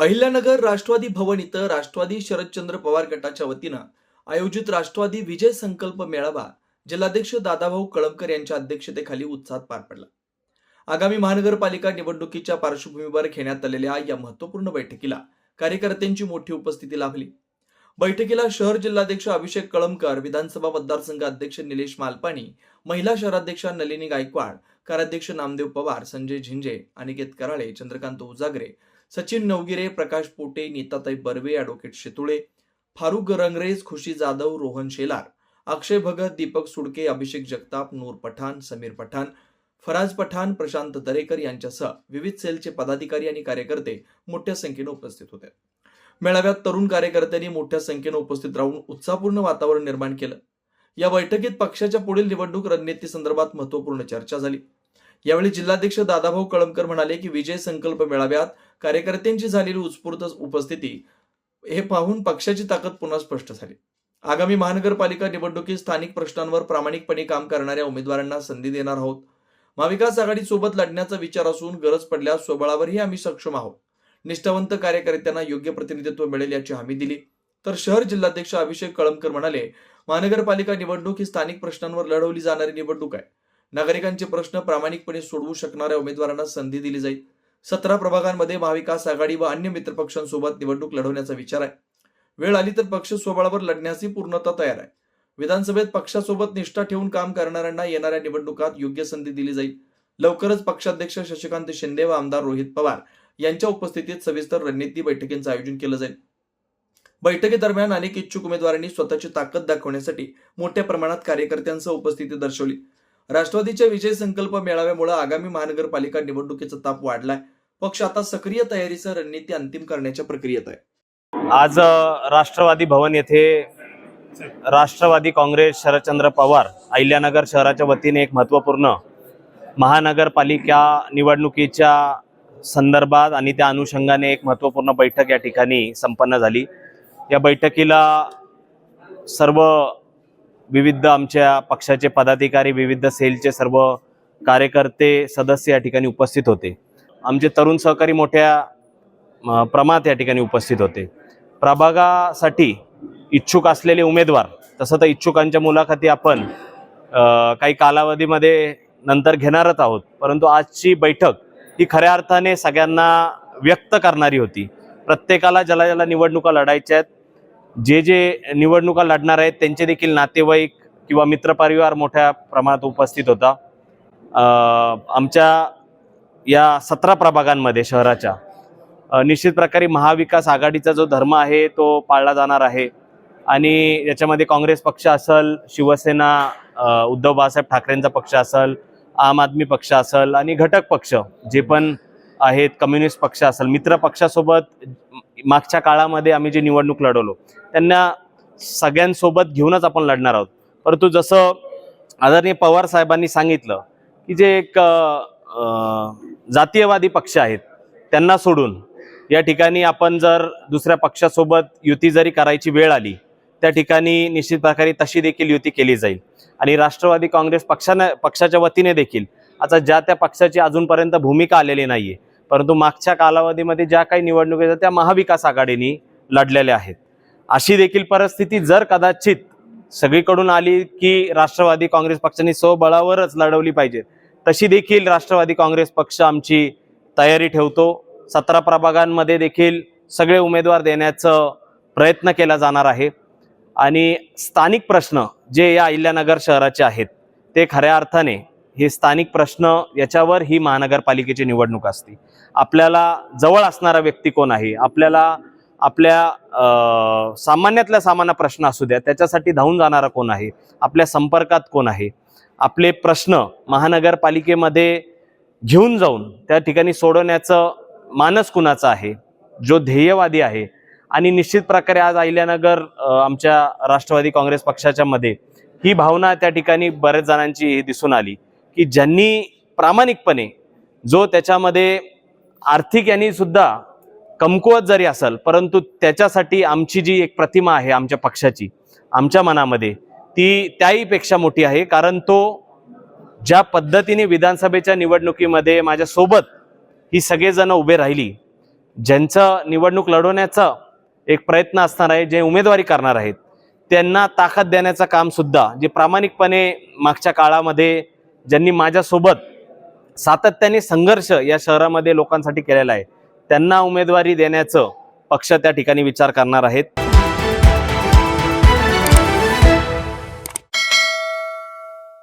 अहिल्यानगर राष्ट्रवादी भवन इथं राष्ट्रवादी शरदचंद्र पवार गटाच्या वतीनं आयोजित राष्ट्रवादी विजय संकल्प मेळावा जिल्हाध्यक्ष दादाभाऊ कळमकर यांच्या अध्यक्षतेखाली उत्साहात पार पडला. आगामी महानगरपालिका निवडणुकीच्या पार्श्वभूमीवर घेण्यात आलेल्या या महत्त्वपूर्ण बैठकीला कार्यकर्त्यांची मोठी उपस्थिती लाभली. बैठकीला शहर जिल्हाध्यक्ष अभिषेक कळमकर विधानसभा मतदारसंघ अध्यक्ष निलेश मालपाणी महिला शहराध्यक्षा नलिनी गायकवाड कार्याध्यक्ष नामदेव पवार संजय झिंजे अनिकेत कराळे चंद्रकांत उजागरे सचिन नवगिरे प्रकाश पोटे नीताताई बर्वे ॲडव्होकेट शेतुळे फारुख रंगरेज खुशी जाधव रोहन शेलार अक्षय भगत दीपक सुडके अभिषेक जगताप नूर पठाण समीर पठाण फराज पठाण प्रशांत दरेकर यांच्यासह विविध सेलचे पदाधिकारी आणि कार्यकर्ते मोठ्या संख्येने उपस्थित होते. मेळाव्यात तरुण कार्यकर्त्यांनी मोठ्या संख्येने उपस्थित राहून उत्साहपूर्ण वातावरण निर्माण केलं. या बैठकीत पक्षाच्या पुढील निवडणूक रणनीती संदर्भात महत्त्वपूर्ण चर्चा झाली. यावेळी जिल्हाध्यक्ष दादाभाऊ कळमकर म्हणाले की विजय संकल्प मेळाव्यात कार्यकर्त्यांची झालेली उत्स्फूर्त उपस्थिती हे पाहून पक्षाची ताकद पुन्हा स्पष्ट झाली. आगामी महानगरपालिका निवडणुकीत स्थानिक प्रश्नांवर प्रामाणिकपणे काम करणाऱ्या उमेदवारांना संधी देणार आहोत. महाविकास आघाडी सोबत लढण्याचा विचार असून गरज पडल्यास स्वबळावरही आम्ही सक्षम आहोत. निष्ठावंत कार्यकर्त्यांना योग्य प्रतिनिधित्व मिळेल याची हमी दिली. तर शहर जिल्हाध्यक्ष अभिषेक कळमकर म्हणाले महानगरपालिका निवडणूक ही स्थानिक प्रश्नांवर लढवली जाणारी निवडणूक आहे. नागरिकांचे प्रश्न प्रामाणिकपणे सोडवू शकणाऱ्या उमेदवारांना संधी दिली जाईल. सतरा प्रभागांमध्ये महाविकास आघाडी व अन्य मित्रपक्षांसोबत निवडणूक लढवण्याचा विचार आहे. वेळ आली तर पक्ष स्वबळावर लढण्याची पूर्णता तयार आहे. विधानसभेत पक्षासोबत निष्ठा ठेवून काम करणाऱ्यांना येणाऱ्या निवडणुकात योग्य संधी दिली जाईल. लवकरच पक्षाध्यक्ष शशिकांत शिंदे व आमदार रोहित पवार यांच्या उपस्थितीत सविस्तर रणनीती बैठकींचं आयोजन केलं जाईल. बैठकीदरम्यान अनेक इच्छुक उमेदवारांनी स्वतःची ताकद दाखवण्यासाठी मोठ्या प्रमाणात कार्यकर्त्यांसह उपस्थिती दर्शवली. राष्ट्रवादीच्या विजय संकल्प मेळाव्यामुळे आगामी महानगरपालिका निवडणुकीचा ताप वाढलाय. पक्ष आता सक्रिय तयारीसह रणनीती अंतिम करण्याच्या प्रक्रियेत आहे. आज राष्ट्रवादी भवन येथे राष्ट्रवादी काँग्रेस शरदचंद्र पवार अहिल्यानगर शहराच्या वतीने एक महत्त्वपूर्ण महानगरपालिका निवडणुकीच्या संदर्भात आणि त्या अनुषंगाने एक महत्त्वपूर्ण बैठक या ठिकाणी संपन्न झाली. या बैठकीला सर्व विविध आमच्या पक्षाचे पदाधिकारी विविध सेलचे सर्व कार्यकर्ते सदस्य या ठिकाणी उपस्थित होते. आमचे तरुण सहकारी मोठ्या प्रमाणात या ठिकाणी उपस्थित होते. प्रभागासाठी इच्छुक असलेले उमेदवार तसं तर इच्छुकांच्या मुलाखती आपण काही कालावधीमध्ये नंतर घेणारच आहोत. परंतु आजची बैठक ही खऱ्या अर्थाने सगळ्यांना व्यक्त करणारी होती. प्रत्येकाला ज्याला ज्याला निवडणुका लढायच्या आहेत जे जे निवडणुका लढणार आहेत त्यांचे देखील नातेवाईक किंवा मित्रपरिवार मोठ्या प्रमाणात उपस्थित होता. आमच्या या सतरा प्रभागांमध्ये शहराच्या निश्चित प्रकारे महाविकास आघाडीचा जो धर्म आहे तो पाळला जाणार आहे. आणि याच्यामध्ये काँग्रेस पक्ष असल शिवसेना उद्धव बाळासाहेब ठाकरेंचा पक्ष असल आम आदमी पक्ष असल आणि घटक पक्ष जे पण आहेत कम्युनिस्ट पक्ष असेल मित्र पक्षासोबत मागच्या काळामध्ये आम्ही जी निवडणूक लढवलो त्यांना सगळ्यांसोबत घेऊनच आपण लढणार आहोत. परंतु जसं आदरणीय पवार साहेबांनी सांगितलं की जे एक जातीयवादी पक्ष आहेत त्यांना सोडून या ठिकाणी आपण जर दुसऱ्या पक्षासोबत युती जरी करायची वेळ आली त्या ठिकाणी निश्चित प्रकारे तशी देखील युती केली जाईल. आणि राष्ट्रवादी काँग्रेस पक्षानं पक्षाच्या वतीने देखील आता ज्या त्या पक्षाची अजूनपर्यंत भूमिका आलेली नाहीये परंतु मागच्या कालावधीमध्ये ज्या काही निवडणुका आहेत त्या महाविकास आघाडीने लढलेल्या आहेत. अशी देखील परिस्थिती जर कदाचित सगळीकडून आली की राष्ट्रवादी काँग्रेस पक्षाने स्वबळावरच लढवली पाहिजे तशी देखील राष्ट्रवादी काँग्रेस पक्ष आमची तयारी ठेवतो. सतरा प्रभागांमध्ये देखील सगळे उमेदवार देण्याचं प्रयत्न केला जाणार आहे. आणि स्थानिक प्रश्न जे या अहिल्यानगर शहराचे आहेत ते खऱ्या अर्थाने हे स्थानिक प्रश्न याच्यावर ही महानगरपालिकेची निवडणूक असते. आपल्याला जवळ असणारा व्यक्ती कोण आहे? आपल्याला आपल्या सामान्यातल्या सामान्य प्रश्न असू द्या त्याच्यासाठी धावून जाणारा कोण आहे? आपल्या संपर्कात कोण आहे? आपले प्रश्न महानगरपालिकेमध्ये घेऊन जाऊन त्या ठिकाणी सोडवण्याचं मानस कुणाचं आहे? जो ध्येयवादी आहे. आणि निश्चित प्रकारे आज अहिल्यानगर आमच्या राष्ट्रवादी काँग्रेस पक्षाच्या मध्ये ही भावना त्या ठिकाणी बऱ्याच जणांची दिसून आली. की ज्यांनी प्रामाणिकपणे जो त्याच्यामध्ये आर्थिक यांनी सुद्धा कमकुवत जरी असेल परंतु त्याच्यासाठी आमची जी एक प्रतिमा आहे आमच्या पक्षाची आमच्या मनामध्ये ती त्याहीपेक्षा मोठी आहे. कारण तो ज्या पद्धतीने विधानसभेच्या निवडणुकीमध्ये माझ्यासोबत ही सगळेजणं उभे राहिली ज्यांचं निवडणूक लढवण्याचा एक प्रयत्न असणार आहे जे उमेदवारी करणार आहेत त्यांना ताकद देण्याचं कामसुद्धा जे प्रामाणिकपणे मागच्या काळामध्ये ज्यांनी माझ्यासोबत सातत्याने संघर्ष या शहरामध्ये लोकांसाठी केलेला आहे त्यांना उमेदवारी देण्याचं पक्ष त्या ठिकाणी विचार करणार आहेत.